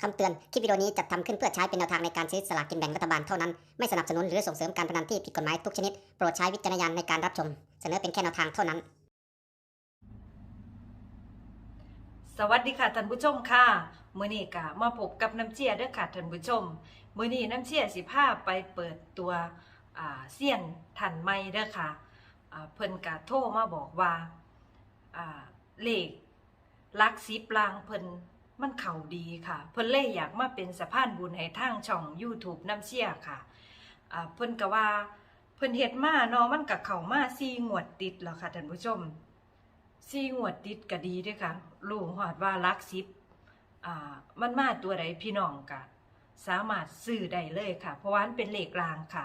คำเตือน คลิปวิดีโอนี้จัดทำขึ้นเพื่อใช้เป็นแนวทางในการซื้อสลากกินแบ่งรัฐบาลเท่านั้น ไม่สนับสนุนหรือส่งเสริมการพนันที่ผิดกฎหมายทุกชนิด โปรดใช้วิจารณญาณในการรับชม เสนอเป็นแค่แนวทางเท่านั้น สวัสดีค่ะท่านผู้ชมค่ะ มื้อนี้ก็มาพบกับน้ำเชี่ยเด้อค่ะท่านผู้ชม มื้อนี้น้ำเชี่ยสิพาไปเปิดตัวอ่าเสี้ยนทันใหม่เด้อค่ะอ่าเพิ่นก็โทรมาบอกว่าอ่าเลขลักสิบลางเพิ่น มันเข้าดีค่ะ เพิ่นเลยอยากมาเป็นสะพานบุญให้ทางช่อง YouTube น้ำเชี่ยค่ะอ่าเพิ่นก็ว่าเพิ่นเฮ็ดมาเนาะมันก็เข้ามา4งวดติดแล้วค่ะท่านผู้ชมสี่งวดติดก็ดีด้วยค่ะรู้หอดว่าลักซิบอ่ามันมาตัวใดพี่น้องกะสามารถซื้อได้เลยค่ะ เพราะว่ามันเป็นเหลขรางค่ะ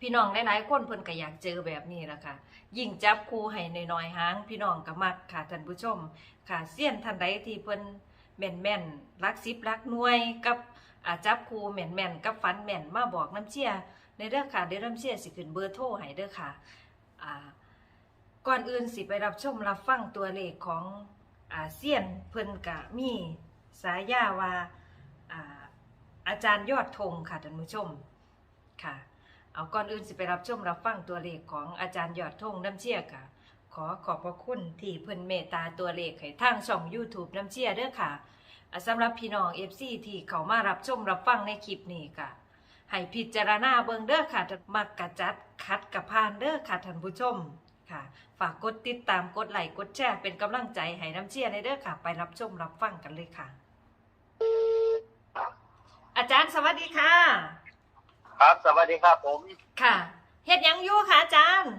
พี่น้องหลายๆคนเพิ่นก็อยากเจอแบบนี้ละค่ะ ยิ่งจับคู่ให้น้อยๆหาง พี่น้องก็มักค่ะท่านผู้ชม ค่ะเสี้ยนท่านใดที่เพิ่นแม่นแม่นรักซิบรักน่วยกับอาจับคู่แม่นแม่นกับฟันแม่นมาบอกน้ำเชี่ยในเด้อค่ะเดี๋ยวน้ำเชี่ยสิขึ้นเบอร์โทรให้เด้อค่ะก่อนอื่นสิไปรับชมรับฟังตัวเลขของอาเซียนเพิ่นกะมีสายาว่าอาอาจารย์ยอดธงค่ะท่านผู้ชมค่ะ เอาก่อนอื่นสิไปรับชมรับฟังตัวเลขของอาจารย์ยอดธงน้ำเชี่ยค่ะ ขอขอบพระคุณที่เพิ่นเมตตาตัวเลขให้ทางช่อง YouTube น้ำเชี่ยเด้อค่ะสำหรับพี่น้อง FC ที่เขามารับชมรับฟังในคลิปนี้ค่ะให้พิจารณาเบิ่งเด้อค่ะมักกะจัดคัดกะพานเด้อค่ะท่านผู้ชมค่ะ ฝากกดติดตามกดไลค์กดแชร์เป็นกำลังใจให้น้ำเชี่ยในเด้อค่ะ ไปรับชมรับฟังกันเลยค่ะ อาจารย์สวัสดีค่ะ ครับสวัสดีครับผมค่ะเฮ็ดหยังอยู่ค่ะอาจารย์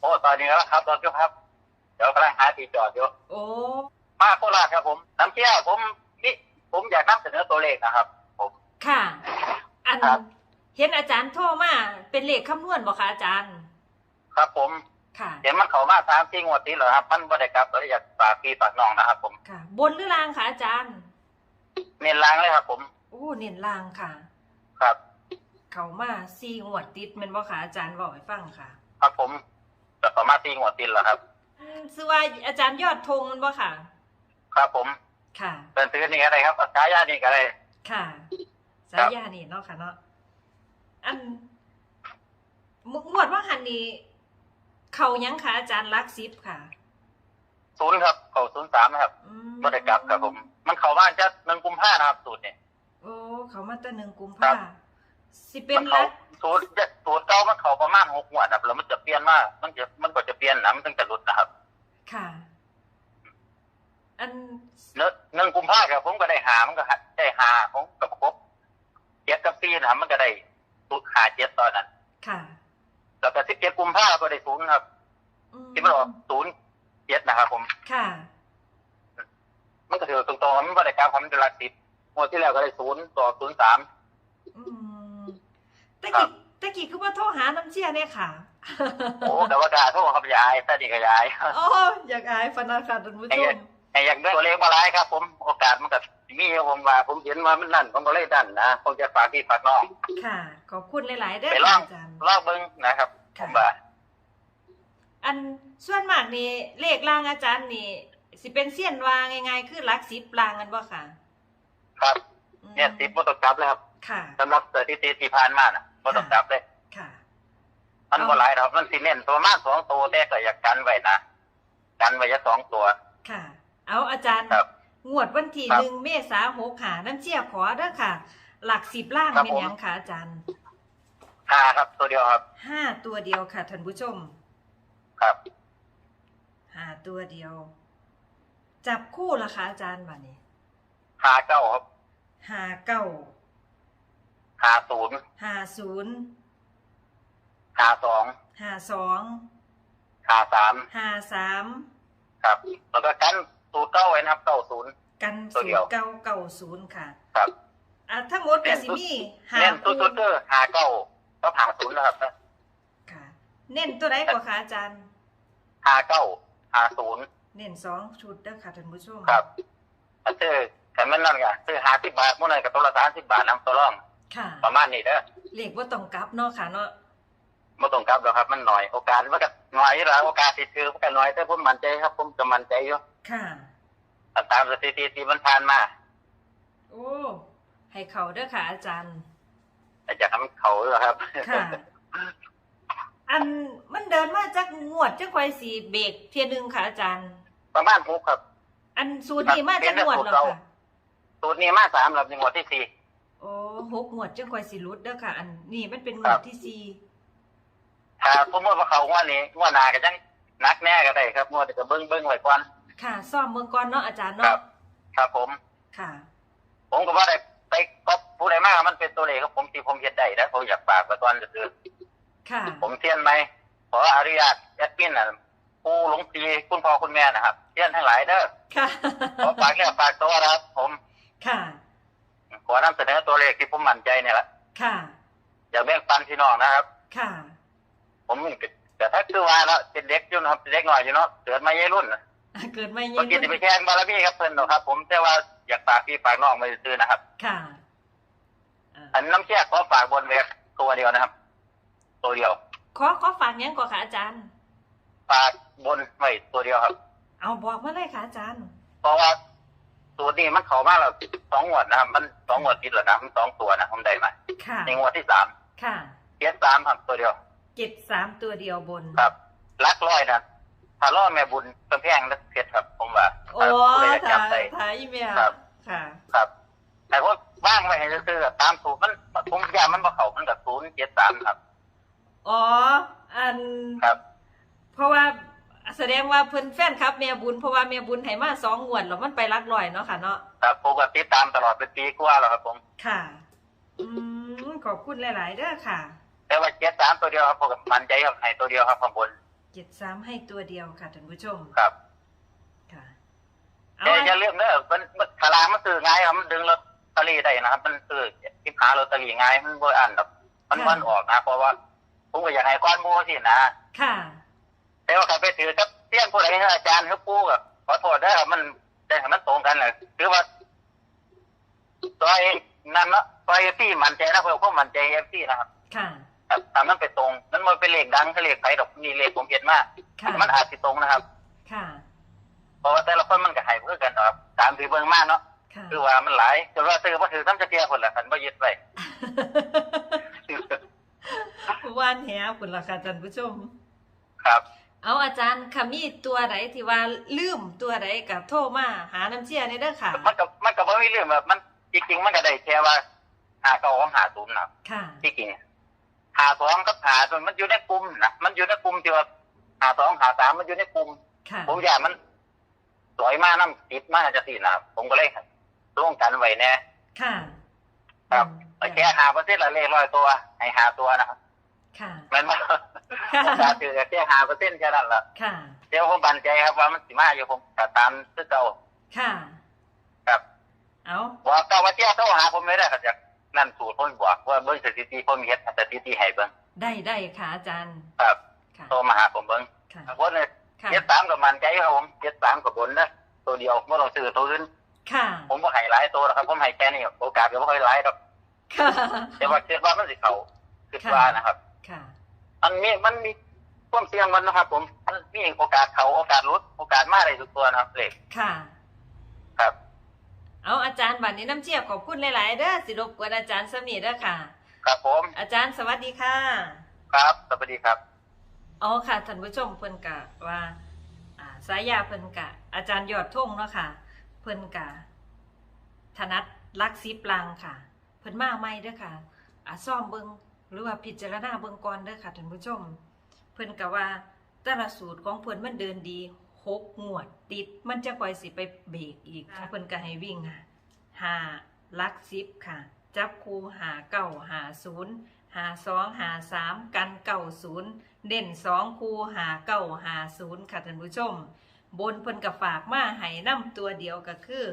โอ้ตอนนี้แล้วครับตอนนี้ครับ เดี๋ยวกำลังหาที่จอดอยู่โอ้มาโคราชครับผมน้ำเชี่ยวผมนี่ผมอยากนำเสนอตัวเลขนะครับ ผม ค่ะ อันครับ เห็นอาจารย์โทรมาเป็นเลขคำนวณบ่คะอาจารย์ ครับผมค่ะ เห็นมันเข้ามาสามสี่งวดติดแล้วครับมันบ่ได้กลับเลยอยากฝากพี่ฝากน้องนะครับ ผมค่ะ บนหรือล่างคะอาจารย์ เน้นล้างเลยครับ ผม โอ้เน้นล่างค่ะครับ เขามาสี่งวดติดแม่นบ่คะอาจารย์บอกให้ฟังค่ะครับผมจะเข้ามาสี่งวดติดแล้วครับ อืมชื่อว่าอาจารย์ยอดธงแมันบ่ค่ะ ครับผมค่ะ เป็นซื้อนี่อะไรครับฉายานี่ก็ได้ค่ะครัสาบยานี่เนาะค่ะเนาะอันหมหมวดว่าหันนี้ เขายังค่ะอาจารย์ลักซิบค่ะศูนย์ครับเข้าศูนย์สามนะครับอืมบ่ได้กลับครับผม มันเข้ามาจะหนึ่งกุมภานะครับสูตรนี่โอ้เขามาตั้งหนึ่งกุมครัภาบ สิเป็นมันเข้าลักสูตรสูตรเก่ามันเข้าประมาณหกงวดครับ แล้วมันจะเปลี่ยนมามันจะมันก็จะเปลี่ยนนะมันถึงจะหลุดนะครับ ค่ะ อันเนื้อหนึ่งกุมภาครับผมก็ได้หามันก็หัดได้หาผมกับครบเจ็ดกับสี่นะมันก็ได้สุดหาเจ็ดตอนนั้น ค่ะแล้วก็สิบเจ็ดกุมภาก็ได้ศูนย์ครับอืที่มันออกศูนย์เจ็ดนะครับผม ค่ะ มันก็ถือตรงๆมันไม่ได้กลารความเป็นหลักสิบงวดที่แล้วก็ได้ศูนย์ต่อศูนย์สามอืม ตะครักี้บ ตะกี้คือว่าโทรหาน้ำเชี่ยเนี่ยค่ะ โอ้แต่ว่าด่าโทษครับยายแต่นี่ก็ยาย โอ้อยากอายฟันนาค่ะท่านผู้ชมไอ้อย่างได้ตัวเลขมาหลายครับ ผมโอกาสมันก็มีครับผมว่าผมเห็นว่ามันนั่นผมก็เลยดันนะผมจะฝากพี่ฝากน้อง ค่ะ ขอบคุณหลาย ๆเด้อไปลค่ะอง อาจารย์ลองเบิ้งนะครับผมว่าอันส่วนมากนี่เลขรางอาจารย์นี่ สิเป็นเสี้ยนวางง่ายๆคือหลักสิบรางกันบ่ค่ะครับ อืมเนี่ยสิบโมตกลับเลยครับ ค่ะ สำหรับสถิติที่ผ่านมาน่ะบ่ต้องจับเลยค่ะมันเอาบ่หลายดอกมันสิเน้นประมาณสองตัวแต่ก็อยากกันไว้นะกันไว้จะสองตัว ค่ะ เอาอาจารย์ครับงวดวันที่ครับหนึ่งเมษาหกหาน้ำเชี่ยขอเด้อค่ะ หลักสิบล่างครับเป็นผมหยังค่ะอาจารย์ห้าครับ ตัวเดียวครับห้าตัวเดียวค่ะท่านผู้ชม ครับห้าตัวเดียว จับคู่ละคะอาจารย์บัดนี้ห้าเก้าครับห้าเก้า ห้าศูนย์ห้าศูนย์ห้าสองห้าสองห้าสามห้าสามครับแล้วก็กันสูตรเก้าไว้นะครับเก้าศูนย์กันตัวศูเดีนยวย์เก้าเก้าศูนย์ค่ะ ครับอะทั้งหมดก็สิมีหาเน้นคู่สุดๆเด้อห้าเก้าก็ผ่าศูนย์นะครับค่ะ เน้นตัวไหนกว่าคะอาจารย์ห้าเก้าห้าศูนย์เน้นสองชุดเด้อค่ะท่านผู้ชมครับถ้าซื้อแต่มันนั่นไงซื้อหาสิบบาทเมื่อไหร่กับตัวละสามสิบบาทน้ำตัวร่อง ค่ะ ประมาณนี้เด้อเลขว่าต้องกลับเนาะค่ะเนาะไม่ต้องกลับหรอกครับ มันหน่อยโอกาสมันก็หน่อยอยู่แล้วโอกาสติดคือมันก็หน่อยแต่ผมมั่นใจครับ ผมจะมั่นใจอยู่ค่ะตามสถิติที่มันผ่านมา โอ้ให้เขาเด้อค่ะ อาจารย์แต่จะทำเขาเหรอครับค่ะอันมันเดินมาจากงวดจักไว้สีเบรกเทียหนึงค่ะอาจารย์ ประมาณหกครับ อันสูตรนี้มาจากงวดเหรอค่ะสูตรนี้มาสามลำยังหมดที่สี่โอ้ หกงวดจังค่อยสิรุดเด้อค่ะ อันนี้มันเป็นงครัวดบที่สี่ถ้าสมมติว่าเขางว่านี้งว่านาก็จังนักแน่ก็ได้ครับงวดนี้ก็เบิ้งเบิ้งไว้ก่อนค่ะซ่อมเมืองก่อนเนาะอาจารย์ครัเนาะบครับผม ค่ะ ผมก็ว่าได้ไปก็ผู้ใดมากมันเป็นตัวเลขครับผมที่ผมเฮ็ดได้แล้วผมอยากฝากไว้ก่อนก็คือค่ะ ผมเทียนไหมขออนุญาตแอดมินน่ะผู้หลวงปีคุณพ่อคุณแม่นะครับเทียนทั้งหลายเด้อค่ะขอฝากเนี่ยฝากตัวนะครับผมค่ะ ขอนำเสนอตัวเลขที่ผมมั่นใจเนี่ยแหละค่ะ อยากแบ่งปันพี่น้องนะครับ ค่ะ ผมแต่ถ้าคือว่าแล้วเป็นเด็กอยู่นะครับเป็นเด็กหน่อยอยู่เนาะเกิดมาเยรุ่นน่ะเกิดไม่ก็ยิกินจะไปแข่งบารมีครับเพิ่นเนาะครับ ผมแต่ว่าอยากฝากพี่ฝากน้องมาซื้อนะครับ ค่ะอ่าอันน้ำเชี่ยขอฝากบนเว็บตัวเดียวนะครับ ตัวเดียว ขอขอฝากหยังก่อนค่ะอาจารย์ ฝากบนไว้ตัวเดียวครับ เอาบอกมาเลยค่ะอาจารย์เพราะว่า ตัวนี้มันเข้ามาแล้วสองงวดนะครับ มันสองงวดติดแล้วนะมันสองตัวนะผมได้มาค่ะในงวดที่สามค่ะเจ็ดสามครับตัวเดียวเจ็ดสามตัวเดียวบนครับลักร้อยนะถ้าล่อแม่บุญเพิ่มแพงนักเพชรครับ ผมว่าโอ้ถ้าผู้ใดจะถ่ายจำได้ถ่ายอีเมลครับค่ะ ครับแต่ว่าบ้างไว้ให้ซื้อๆตามสูตรมันผมยามันบ่เข้ามันกับศูนย์เจ็ดสามครับ อ๋อ อันครับ เพราะว่า แสดงว่าเพิ่นแฟนครับเมียบุญเพราะว่าเมียบุญให้มาสองงวดแล้วมันไปรักลอยเนาะค่ะเนาะครับผมก็ติดตามตลอดเป็นปีกว่าแล้วครับผม ค่ะอืมขอบคุณหลาย ๆเด้อค่ะแต่ว่าเจ็ดสามตัวเดียวครับผมก็มั่นใจครับให้ตัวเดียวครับข้างบนเจ็ดสามให้ตัวเดียวค่ะท่านผู้ชมครับค่ะเอาแต่อย่าลืมเด้อมันมันขลามันซื้อง่ายครับมันดึงลอตเตอรี่ได้นะครับ มันซื้อที่ขาลอตเตอรี่ง่ายมันบ่อ่านดอกมันมันออกนะ เพราะว่าผมก็อยากให้ก้อนหมูสินะค่ะ แต่ว่าใครไปถือกับเตี้ยนผู้ใดให้อาจารย์เขาปูกับขอโทษได้อมันได้ให้มันตรงกันเลยคือว่าซอยนั่นเนาะซอยเอฟซีมันใจนะเพื่อนพวกมันใจเอฟซีนะครับ ค่ะครับตามนั้นไปตรงมันมันเป็นเลขดังคือเลขไผดอกนี่เลขผมเห็นมากค่ะมันอาจสิตรงนะครับ ค่ะเพราะว่าแต่ละคนมันก็ให้เพื่อกันนะครับตามที่เบิ่งมาเนาะค่ะคือว่ามันหลายจนว่าซื้อมาถือทั้งจะเทียคนละคันบ่ยึดไว้ว่านแหคุณล่ะค่ะท่านผู้ชม ครับ เอาอาจารย์ค่ะมีตัวไหนที่ว่าลืมตัวไหนกับโทรมาหาน้ำเชี่ยในเด้อค่ะ มันก็มันก็บ่มีเรื่องแบบมันจริงๆมันก็ได้แค่ว่าหาเก้าของหาศูนย์นะครับค่ะที่จริงหาสองกับหาส่วนมันอยู่ในกลุ่มนะมันอยู่ในกลุ่มที่ว่าหาสองหาสามมันอยู่ในกลุ่มค่ะผมอยากมันสวยมากน้ำติดมากจะสินะครับผมก็เลยร่วมกันไว้แน่ค่ะ ครับอืมแค่หาเปอร์เซ็นต์ละเลขร้อยตัว ให้หาตัวนะครับ ค่ะแมันมาค่ะผมจะถือแค่หาเปอร์เซ็นต์แค่นั้นแหละค่ะเดี๋ยวผมบันใจครับว่ามันสิมาอยู่ผมจะตามซื้อเก่าค่ะ ครับเอาบอกเก่าว่าเจ้าโทรหาผมไม่ได้ครับจากนั่นสูตรผมบอกว่าเบิ้งสถิติผมเฮ็ดสถิติให้เบิ้งได้ได้ค่ะอาจารย์ ครับค่ะโทรมาหาผมเบิ้งค่ะครับผมเนี่ยค่ะเจ็ดสามกับมันใจครับผมเจ็ดสามกับบนนะตัวเดียวไม่ต้องซื้อตัวอื่นค่ะ ผมก็ให้หลายตัวหรอกครับผมให้แค่นี้โอกาสก็ไม่ค่อยหลายหรอกค่ะแต่ว่าคิดว่ามันสิเขาคิดว่านะครับ ค่ะมันมีมันมีความเสี่ยงมันนะครับ ผมมันมีโอกาสเขาโอกาสลดโอกาสมากเลยทุกตัวนะครับเลขค่ะ ครับ เอาอาจารย์บัดนี้น้ำเชี่ยขอบคุณหลายๆเด้อสิรบกวนอาจารย์สมีเด้อค่ะ ครับผม อาจารย์สวัสดีค่ะ ครับสวัสดีครับอ๋อค่ะท่านผู้ชมเพิ่นกะว่าอ่าสายยาเพิ่นกะ อาจารย์ยอดทงเนาะค่ะ เพิ่นกะธนัดลักซิปลางค่ะ เพิ่นมาใหม่เด้อค่ะอ่าซ่อมเบิง หรือว่าพิจารณาเบิงก่อนเด้อค่ะท่านผู้ชม เพิ่นกะว่าแต่ละสูตรของเพิ่นมันเดินดีหกงวดติด มันจะค่อยสิไปเบรกอีกค่ะเพิ่นก็ให้วิ่งค่ะห้าลักซิปค่ะ จับคูหาเก้าหาศูนย์หาสองหาสามกันเก้าศูนย์เด่นสองคูหาเก้าหาศูนย์ค่ะท่านผู้ชม บนเพิ่นกับฝากมาให้น้ำตัวเดียวก็คือ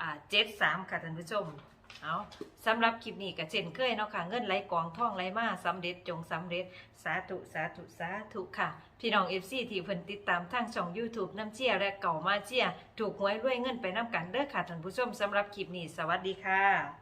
อ่าเจ็ดสามค่ะท่านผู้ชม เอาสำหรับคลิปนี้ก็เช่นเคยเนาะค่ะ เงินไหลกองท่องไหลมาสำเร็จจงสำเร็จ สาธุสาธุสาธุค่ะ พี่น้องเอฟซีที่เพิ่นติดตามทางช่อง YouTube น้ำเชียและเก่ามาเชียถูกหวยรวยเงินไปน้ำกันเด้อค่ะท่านผู้ชมสำหรับคลิปนี้สวัสดีค่ะ